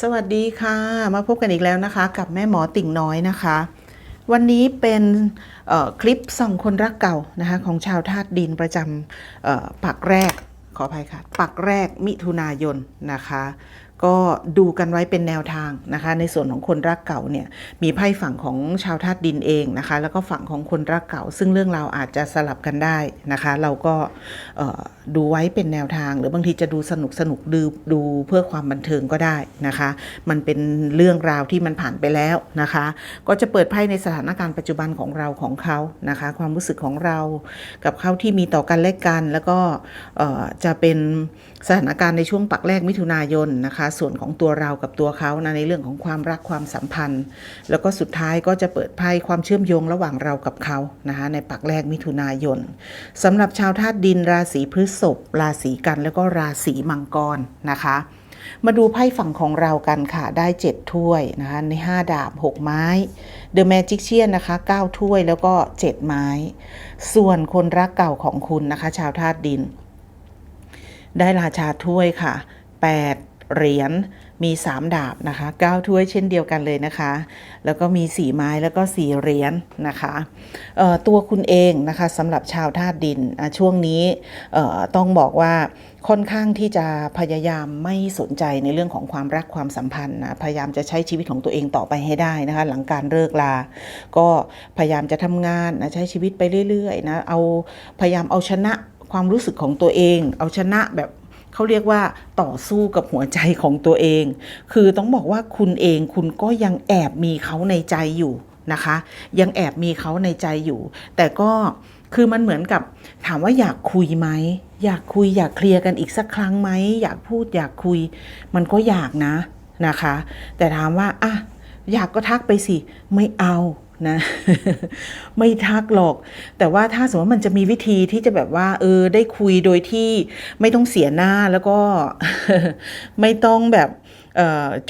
สวัสดีค่ะ มาพบกันอีกแล้วนะคะ กับแม่หมอติ่งน้อยนะคะ วันนี้เป็นคลิปส่องคนรักเก่านะคะ ของชาวธาตุดินประจำปักแรกขออภัยค่ะ ปักแรกมิถุนายนนะคะ ก็ดูกันไว้เป็นแนวทางนะคะ ในส่วนของคนรักเก่าเนี่ยมีไพ่ฝั่งของชาวธาตุดินเองนะคะ แล้วก็ฝั่งของคนรักเก่า ซึ่งเรื่องราวอาจจะสลับกันได้นะคะ เราก็ดูไว้เป็นแนวทาง หรือบางทีจะดูสนุกสนุกดูดูเพื่อความบันเทิงก็ได้นะคะ มันเป็นเรื่องราวที่มันผ่านไปแล้วนะคะ ก็จะเปิดไพ่ในสถานการณ์ปัจจุบันของเราของเขานะคะ ความรู้สึกของเรากับเขาที่มีต่อกันและกัน แล้วก็จะเป็น สถานการณ์ในช่วงปักแรกมิถุนายนนะคะ ส่วนของตัวเรากับตัวเขานะในเรื่องของความรักความสัมพันธ์ แล้วก็สุดท้ายก็จะเปิดไพ่ความเชื่อมโยงระหว่างเรากับเขานะคะในปักแรกมิถุนายนสำหรับชาวธาตุดินราศีพฤษภราศีกัน แล้วก็ราศีมังกรนะคะมาดูไพ่ฝั่งของเรากันค่ะ ได้ 7 ถ้วยนะคะ ใน 5 ดาบ 6 ไม้ The Magician นะคะ 9 ถ้วยแล้วก็ 7 ไม้ ส่วนคนรักเก่าของคุณนะคะ ชาวธาตุดิน ได้ราชาถ้วยค่ะ 8 เหรียญมี 3 ดาบนะคะ9ถ้วยเช่นเดียวกันเลยนะคะ แล้วก็มี 4 ไม้แล้วก็ 4 เหรียญนะคะตัวคุณเองนะคะสำหรับชาวธาตุดินช่วงนี้ต้องบอกว่าค่อนข้างที่จะพยายามไม่สนใจในเรื่องของความรักความสัมพันธ์นะพยายามจะใช้ชีวิตของตัวเองต่อไปให้ได้นะคะหลังการเลิกลา ก็พยายามจะทำงานนะใช้ชีวิตไปเรื่อยๆนะเอาพยายามเอาชนะ ความรู้สึกของตัวเอง เอาชนะแบบเขาเรียกว่าต่อสู้กับหัวใจของตัวเอง คือต้องบอกว่าคุณเองคุณก็ยังแอบมีเขาในใจอยู่นะคะ ยังแอบมีเขาในใจอยู่ แต่ก็คือมันเหมือนกับถามว่าอยากคุยไหมอยากคุยอยากเคลียร์กันอีกสักครั้งไหมอยากพูดอยากคุย มันก็อยากนะนะคะ แต่ถามว่าอะอยากก็ทักไปสิ ไม่เอา นะ ไม่ทักหรอก แต่ว่าถ้าสมมติว่ามันจะมีวิธีที่จะแบบว่า เออ ได้คุยโดยที่ไม่ต้องเสียหน้าแล้วก็ไม่ต้องแบบ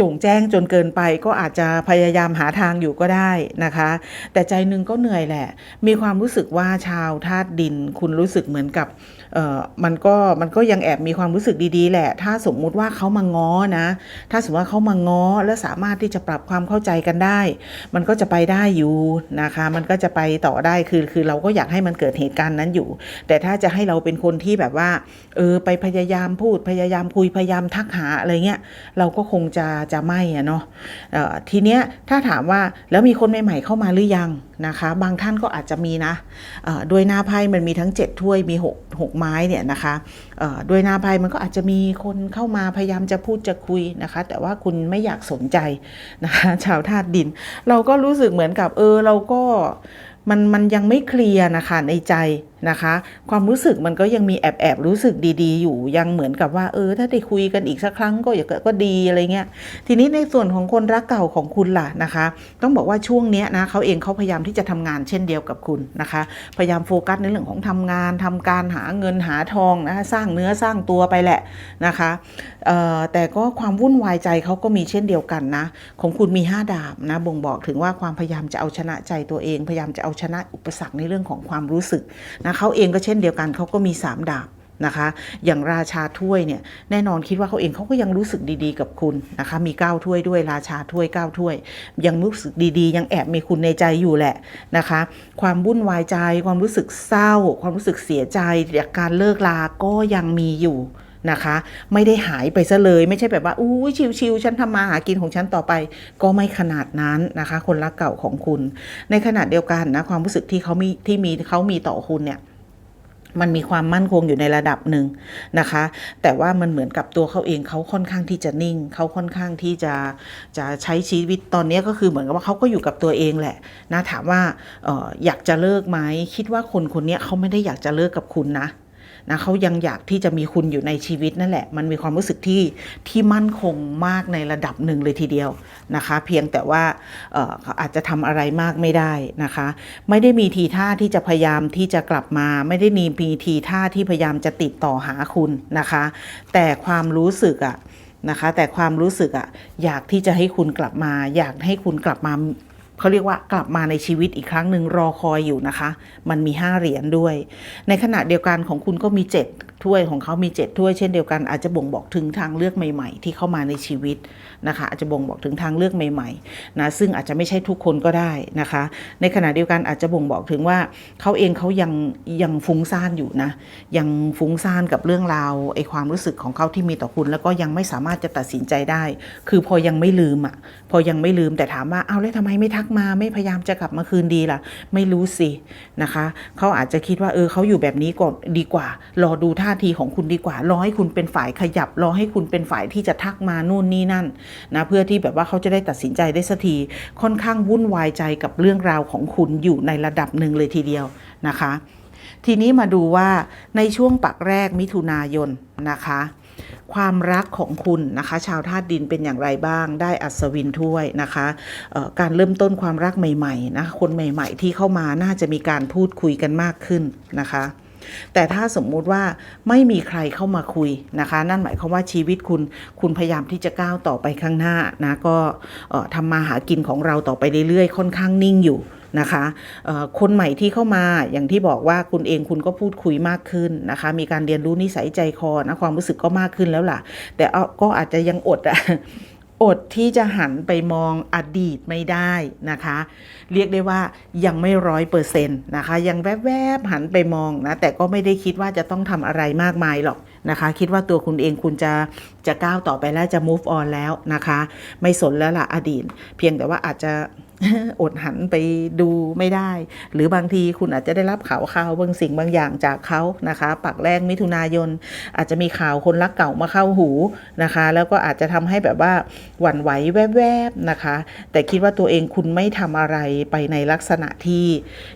จงแจ้งจนเกินไปก็อาจจะพยายามหาทางอยู่ก็ได้นะคะ แต่ใจหนึงก็เหนื่อยแหละ มีความรู้สึกว่าชาวธาตุดิน คุณรู้สึกเหมือนกับมันก็มันก็ยังแอบมีความรู้สึกดีๆ แหละ ถ้าสมมุติว่าเขามาง้อนะ ถ้าสมมติว่าเขามาง้อและสามารถที่จะปรับความเข้าใจกันได้ มันก็จะไปได้อยู่นะคะ มันก็จะไปต่อได้คือคือเราก็อยากให้มันเกิดเหตุการณ์นั้นอยู่ แต่ถ้าจะให้เราเป็นคนที่แบบว่าเออไปพยายามพูดพยายามคุยพยายามทักหาอะไรเงี้ยเราก็คคงจะจะไม่อะเนาะทีเนี้ยถ้าถามว่าแล้วมีคนใหม่ๆเข้ามาหรือยังนะคะ บางท่านก็อาจจะมีนะเอ่อด้วยหน้าไพ่มันมีทั้ง 7 ถ้วยมี 6 6 ไม้เนี่ยนะคะด้วยหน้าไพ่มันก็อาจจะมีคนเข้ามาพยายามจะพูดจะคุยนะคะ แต่ว่าคุณไม่อยากสนใจนะคะชาวธาตุดิน เราก็รู้สึกเหมือนกับเออเราก็มันมันยังไม่เคลียร์นะคะในใจ นะคะ ความรู้สึกมันก็ยังมีแอบแอบรู้สึกดี ๆ อยู่ยังเหมือนกับว่า เออ ถ้าได้คุยกันอีกสักครั้งก็อย่าก็ดีอะไรเงี้ยทีนี้ในส่วนของคนรักเก่าของคุณล่ะนะคะ ต้องบอกว่าช่วงเนี้ยนะเขาเองเขาพยายามที่จะทำงานเช่นเดียวกับคุณนะคะ พยายามโฟกัสในเรื่องของทำงานทำการหาเงินหาทองนะคะสร้างเนื้อสร้างตัวไปแหละนะคะแต่ก็ความวุ่นวายใจเขาก็มีเช่นเดียวกันนะของคุณมี 5 ดาบนะบ่งบอกถึงว่าความพยายามจะเอาชนะใจตัวเอง พยายามจะเอาชนะอุปสรรคในเรื่องของความรู้สึกนะเขาเองก็เช่นเดียวกันเขาก็มี 3 ดาบนะคะอย่างราชาถ้วยเนี่ยแน่นอนคิดว่าเขาเองเขาก็ยังรู้สึกดีๆกับคุณนะคะมี9ถ้วยด้วยราชาถ้วย9ถ้วย ยังรู้สึกดีๆ ยังแอบมีคุณในใจอยู่แหละนะคะความวุ่นวายใจความรู้สึกเศร้า ความรู้สึกเสียใจจากการเลิกลาก็ยังมีอยู่ นะคะ ไม่ได้หายไปซะเลยไม่ใช่แบบว่าอู้ชิวๆฉันทำมาหากินของฉันต่อไป ก็ไม่ขนาดนั้นนะคะ คนรักเก่าของคุณ ในขณะเดียวกันนะความรู้สึกที่เขามีที่มีเขามีต่อคุณเนี่ยมันมีความมั่นคงอยู่ในระดับหนึ่งนะคะ แต่ว่ามันเหมือนกับตัวเขาเองเขาค่อนข้างที่จะนิ่ง เขาค่อนข้างที่จะจะใช้ชีวิตตอนนี้ก็คือเหมือนกับว่าเขาก็อยู่กับตัวเองแหละนะถามว่าอออยากจะเลิกไหมคิดว่าคนคนนี้เขาไม่ได้อยากจะเลิกกับคุณนะ นะเขายังอยากที่จะมีคุณอยู่ในชีวิตนั่นแหละ มันมีความรู้สึกที่ที่มั่นคงมากในระดับหนึ่งเลยทีเดียวนะคะ เพียงแต่ว่าเขาอาจจะทำอะไรมากไม่ได้นะคะ ไม่ได้มีทีท่าที่จะพยายามที่จะกลับมา ไม่ได้มีทีท่าที่พยายามจะติดต่อหาคุณนะคะ แต่ความรู้สึกอะนะคะแต่ความรู้สึกอะอยากที่จะให้คุณกลับมา อยากให้คุณกลับมา เขาเรียกว่ากลับมาในชีวิตอีกครั้งหนึ่งรอคอยอยู่นะคะ มันมี 5 เหรียญด้วย ในขณะเดียวกันของคุณก็มี 7 ถ้วยของเขามี 7 ถ้วยเช่นเดียวกันอาจจะบ่งบอกถึงทางเลือกใหม่ ๆ ที่เข้ามาในชีวิต นะคะอาจจะบ่งบอกถึงทางเลือกใหม่ๆนะซึ่งอาจจะไม่ใช่ทุกคนก็ได้นะคะ ในขณะเดียวกันอาจจะบ่งบอกถึงว่าเขาเองเขายังยังฟุ้งซ่านอยู่นะยังฟุ้งซ่านกับเรื่องราวไอ้ความรู้สึกของเขาที่มีต่อคุณ แล้วก็ยังไม่สามารถจะตัดสินใจได้ คือพอยังไม่ลืมอะพอยังไม่ลืมแต่ถามว่าเอาแล้วทำไมไม่ทักมาไม่พยายามจะกลับมาคืนดีล่ะ ไม่รู้สินะคะเขาอาจจะคิดว่าเออเขาอยู่แบบนี้ก่อนดีกว่า รอดูท่าทีของคุณดีกว่า รอให้คุณเป็นฝ่ายขยับ รอให้คุณเป็นฝ่ายที่จะทักมานู่นนี่นั่นนะเพื่อที่แบบว่าเขาจะได้ตัดสินใจได้สักทีค่อนข้างวุ่นวายใจกับเรื่องราวของคุณอยู่ในระดับหนึ่งเลยทีเดียวนะคะ ทีนี้มาดูว่าในช่วงปักแรกมิถุนายนนะคะความรักของคุณนะคะ ชาวธาตุดินเป็นอย่างไรบ้าง ได้อัศวินถ้วยนะคะการเริ่มต้นความรักใหม่ๆนะคนใหม่ ๆ ที่เข้ามาน่าจะมีการพูดคุยกันมากขึ้นนะคะ แต่ถ้าสมมุติว่าไม่มีใครเข้ามาคุยนะคะ นั่นหมายความว่าชีวิตคุณคุณพยายามที่จะก้าวต่อไปข้างหน้านะก็ทำมาหากินของเราต่อไปเรื่อยๆ ค่อนข้างนิ่งอยู่นะคะคนใหม่ที่เข้ามาอย่างที่บอกว่าคุณเองคุณก็พูดคุยมากขึ้นนะคะ มีการเรียนรู้นิสัยใจคอนะความรู้สึกก็มากขึ้นแล้วล่ะ แต่ก็อาจจะยังอดอะ อดที่จะหันไปมองอดีตไม่ได้นะคะ เรียกได้ว่ายังไม่ร้อยเปอร์เซ็นต์นะคะ ยังแวบๆหันไปมองนะ แต่ก็ไม่ได้คิดว่าจะต้องทำอะไรมากมายหรอกนะคะ คิดว่าตัวคุณเองคุณจะจะก้าวต่อไปแล้วจะ move on แล้วนะคะ ไม่สนแล้วล่ะอดีต เพียงแต่ว่าอาจจะ อดหันไปดูไม่ได้ หรือบางทีคุณอาจจะได้รับข่าวข่าวบางสิ่งบางอย่างจากเขานะคะ ปักแรกมิถุนายน อาจจะมีข่าวคนรักเก่ามาเข้าหูนะคะ แล้วก็อาจจะทำให้แบบว่าหวั่นไหวแวบๆนะคะ แต่คิดว่าตัวเองคุณไม่ทำอะไรไปในลักษณะที่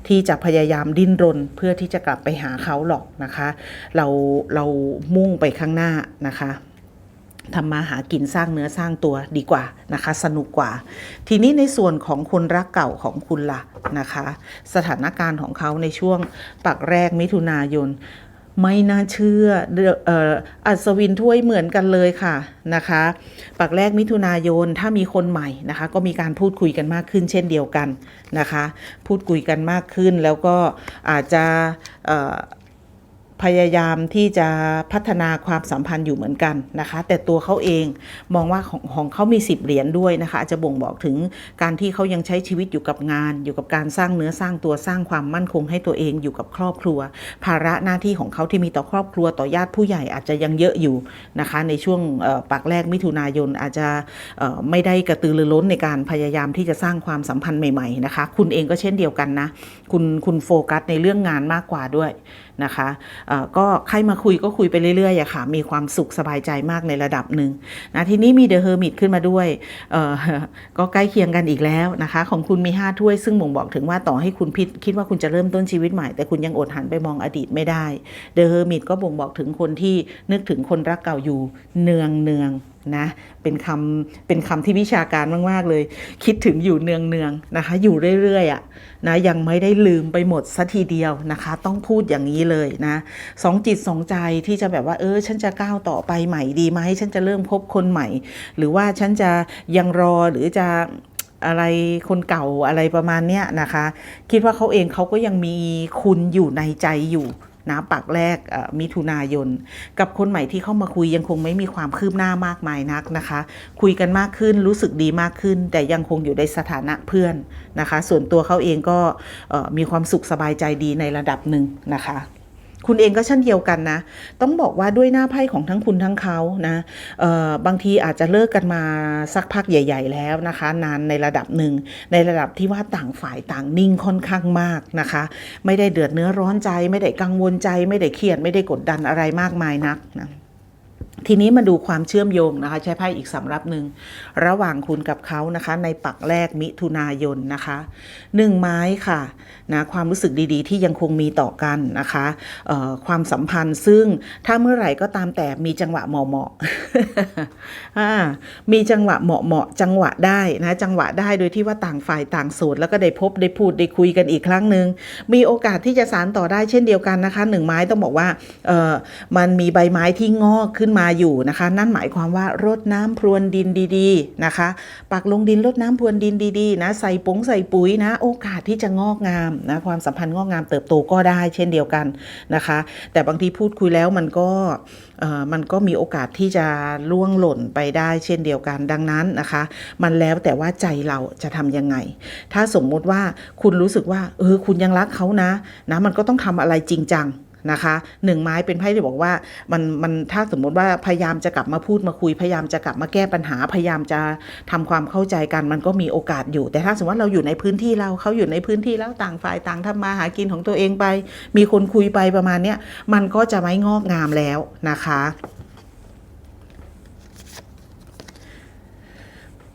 ที่จะพยายามดิ้นรน เพื่อที่จะกลับไปหาเขาหรอกนะคะ เราเรามุ่งไปข้างหน้านะคะ ทำมาหากินสร้างเนื้อสร้างตัวดีกว่านะคะ สนุกกว่า ทีนี้ในส่วนของคนรักเก่าของคุณล่ะนะคะ สถานการณ์ของเขาในช่วงปักแรกมิถุนายนไม่น่าเชื่ออออัศวินถ้วยเหมือนกันเลยค่ะนะคะ ปักแรกมิถุนายนถ้ามีคนใหม่นะคะ ก็มีการพูดคุยกันมากขึ้นเช่นเดียวกันนะคะ พูดคุยกันมากขึ้นแล้วก็อาจจะ พยายามที่จะพัฒนาความสัมพันธ์อยู่เหมือนกันนะคะ แต่ตัวเขาเองมองว่าของของเขามีสิบเหรียญด้วยนะคะ อาจจะบ่งบอกถึงการที่เขายังใช้ชีวิตอยู่กับงาน อยู่กับการสร้างเนื้อสร้างตัวสร้างความมั่นคงให้ตัวเองอยู่กับครอบครัว ภาระหน้าที่ของเขาที่มีต่อครอบครัวต่อญาติผู้ใหญ่อาจจะยังเยอะอยู่นะคะ ในช่วงปักแรกมิถุนายนอาจจะไม่ได้กระตือรือร้นในการพยายามที่จะสร้างความสัมพันธ์ใหม่ๆนะคะ คุณเองก็เช่นเดียวกันนะคุณคุณโฟกัสในเรื่องงานมากกว่าด้วยนะคะก็ใครมาคุยก็คุยไปเรื่อยๆอะค่ะ มีความสุขสบายใจมากในระดับหนึ่งนะทีนี้มีเดอะเฮอร์มิตขึ้นมาด้วยก็ใกล้เคียงกันอีกแล้วนะคะ ของคุณมี 5 ถ้วยซึ่งบ่งบอกถึงว่าต่อให้คุณพิดคิดว่าคุณจะเริ่มต้นชีวิตใหม่ แต่คุณยังอดหันไปมองอดีตไม่ได้เดอะเฮอร์มิตก็บ่งบอกถึงคนที่นึกถึงคนรักเก่าอยู่เนืองเนือง นะเป็นคำเป็นคำที่วิชาการมาก ๆ เลย คิดถึงอยู่เนืองเนืองๆนะคะ อยู่เรื่อยๆอะนะยังไม่ได้ลืมไปหมดสัทีเดียวนะคะ ต้องพูดอย่างนี้เลยนะสองจิตสองใจที่จะแบบว่า เออ ฉันจะก้าวต่อไปใหม่ดีไหมฉันจะเริ่มคบคนใหม่ หรือว่าฉันจะยังรอหรือจะอะไรคนเก่าอะไรประมาณเนี้ยนะคะ คิดว่าเขาเองเขาก็ยังมีคุณอยู่ในใจอยู่ นะปักแรกมิถุนายน กับคนใหม่ที่เข้ามาคุยยังคงไม่มีความคืบหน้ามากมายนักนะคะ คุยกันมากขึ้นรู้สึกดีมากขึ้น แต่ยังคงอยู่ในสถานะเพื่อนนะคะ ส่วนตัวเขาเองก็มีความสุขสบายใจดีในระดับหนึ่งนะคะ คุณเองก็เช่นเดียวกันนะ ต้องบอกว่าด้วยหน้าไพ่ของทั้งคุณทั้งเขานะเอ่อบางทีอาจจะเลิกกันมาสักพักใหญ่ ๆ แล้วนะคะ นานในระดับหนึ่ง ในระดับที่ว่าต่างฝ่ายต่างนิ่งค่อนข้างมากนะคะ ไม่ได้เดือดเนื้อร้อนใจ ไม่ได้กังวลใจ ไม่ได้เครียดไม่ได้กดดันอะไรมากมายนักนะ ทีนี้มาดูความเชื่อมโยงนะคะ ใช้ไพ่อีกสำรับหนึ่งระหว่างคุณกับเขานะคะ ในปักแรกมิถุนายนนะคะหนึ่งไม้ค่ะนะความรู้สึกดีๆ ที่ยังคงมีต่อกันนะคะความสัมพันธ์ซึ่งถ้าเมื่อไหร่ก็ตามแต่มีจังหวะเหมาะๆอ่ามีจังหวะเหมาะๆจังหวะได้นะจังหวะได้โดยที่ว่าต่างฝ่ายต่างโสดแล้วก็ได้พบได้พูดได้คุยกันอีกครั้งหนึ่งมีโอกาสที่จะสารต่อได้เช่นเดียวกันนะคะหนึ่งไม้ต้องบอกว่ามันมีใบไม้ที่งอกขึ้นมาอยู่นะคะ นั่นหมายความว่ารดน้ำพรวนดินดีๆนะคะ ปักลงดินรดน้ำพรวนดินดีๆนะใส่ปุ๋งใส่ปุ๋ยนะ โอกาสที่จะงอกงามนะความสัมพันธ์งอกงามเติบโตก็ได้เช่นเดียวกันนะคะ แต่บางทีพูดคุยแล้วมันก็มันก็มีโอกาสที่จะล่วงหล่นไปได้เช่นเดียวกันดังนั้นนะคะ มันแล้วแต่ว่าใจเราจะทำยังไง ถ้าสมมุติว่าคุณรู้สึกว่าเออคุณยังรักเขานะนะมันก็ต้องทำอะไรจริงจัง นะคะหนึ่งไม้เป็นไพ่ที่บอกว่ามันมันถ้าสมมติว่าพยายามจะกลับมาพูดมาคุยพยายามจะกลับมาแก้ปัญหาพยายามจะทำความเข้าใจกันมันก็มีโอกาสอยู่ แต่ถ้าสมมติว่าเราอยู่ในพื้นที่เราเขาอยู่ในพื้นที่แล้วต่างฝ่ายต่างทำมาหากินของตัวเองไป มีคนคุยไปประมาณเนี้ยมันก็จะไม่งอกงามแล้วนะคะ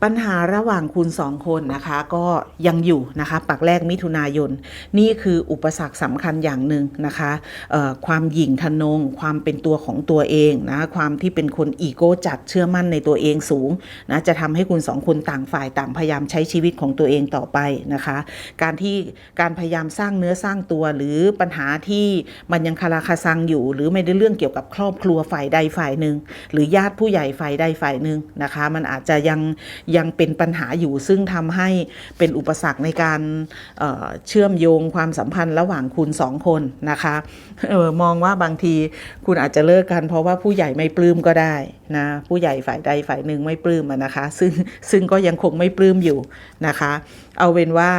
ปัญหาระหว่างคุณสองคนนะคะก็ยังอยู่นะคะปักแรกมิถุนายน นี่คืออุปสรรคสำคัญอย่างหนึ่งนะคะความหยิ่งทะนง ความเป็นตัวของตัวเองนะความที่เป็นคนอีโก้จัดเชื่อมั่นในตัวเองสูงนะจะทำให้คุณสองคนต่างฝ่ายต่างพยายามใช้ชีวิตของตัวเองต่อไปนะคะ การที่การพยายามสร้างเนื้อสร้างตัวหรือปัญหาที่มันยังคาราคาซังอยู่ หรือไม่ได้เรื่องเกี่ยวกับครอบครัวฝ่ายใดฝ่ายหนึ่งหรือญาติผู้ใหญ่ฝ่ายใดฝ่ายหนึ่งนะคะ มันอาจจะยังยังเป็นปัญหาอยู่ซึ่งทำให้เป็นอุปสรรคในการเเชื่อมโยงความสัมพันธ์ระหว่างคุณสองคนนะคะออมองว่าบางทีคุณอาจจะเลิกกันเพราะว่าผู้ใหญ่ไม่ปลื้มก็ได้นะผู้ใหญ่ฝ่ายใดฝ่ายหนึ่งไม่ปลื้มนะคะ ซึ่งซึ่งก็ยังคงไม่ปลื้มอยู่นะคะ เอาเป็นว่า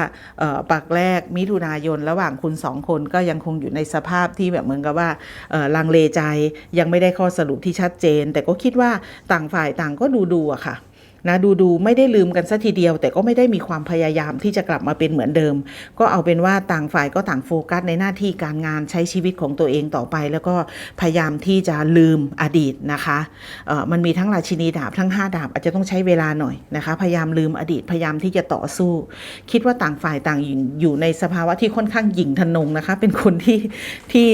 ออปักแรกมิถุนายนระหว่างคุณสองคนก็ยังคงอยู่ในสภาพที่แบบเหมือนกับว่าออลังเลใจยังไม่ได้ข้อสรุปที่ชัดเจน แต่ก็คิดว่าต่างฝ่ายต่างก็ดูดูอะค่ะ นะดูดูไม่ได้ลืมกันสัทีเดียว แต่ก็ไม่ได้มีความพยายามที่จะกลับมาเป็นเหมือนเดิม ก็เอาเป็นว่าต่างฝ่ายก็ต่างโฟกัสในหน้าที่การงานใช้ชีวิตของตัวเองต่อไป แล้วก็พยายามที่จะลืมอดีตนะคะเออมันมีทั้งราชินีดาบทั้ง 5 ดาบอาจจะต้องใช้เวลาหน่อยนะคะพยายามลืมอดีตพยายามที่จะต่อสู้ คิดว่าต่างฝ่ายต่างอยู่ในสภาวะที่ค่อนข้างหยิ่งทะนงนะคะ เป็นคนที่ที่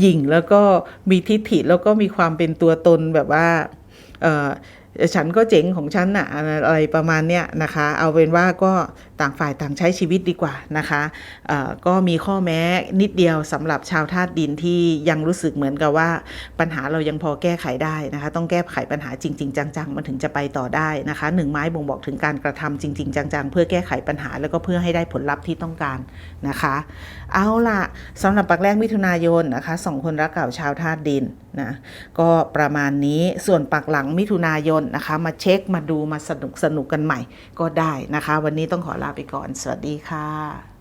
หยิ่งแล้วก็มีทิฐิแล้วก็มีความเป็นตัวตนแบบว่า เอ่อ ฉันก็เจ๋งของฉันน่ะอะไรอะไรประมาณเนี้ยนะคะ เอาเป็นว่าก็ต่างฝ่ายต่างใช้ชีวิตดีกว่านะคะก็มีข้อแม้นิดเดียวสำหรับชาวธาตุดินที่ยังรู้สึกเหมือนกับว่าปัญหาเรายังพอแก้ไขได้นะคะ ต้องแก้ไขปัญหาจริง ๆ จัง ๆ มันถึงจะไปต่อได้นะคะหนึ่งไม้บ่งบอกถึงการกระทำจริง ๆ จัง ๆ เพื่อแก้ไขปัญหาแล้วก็เพื่อให้ได้ผลลัพธ์ที่ต้องการนะคะ เอาล่ะสำหรับปักแรกมิถุนายนนะคะสองคนรักเก่าชาวธาตุดินนะก็ประมาณนี้ส่วนปักหลังมิถุนายนนะคะ มาเช็คมาดูมาสนุกสนุกกันใหม่ก็ได้นะคะ วันนี้ต้องขอลาลาไปก่อน สวัสดีค่ะ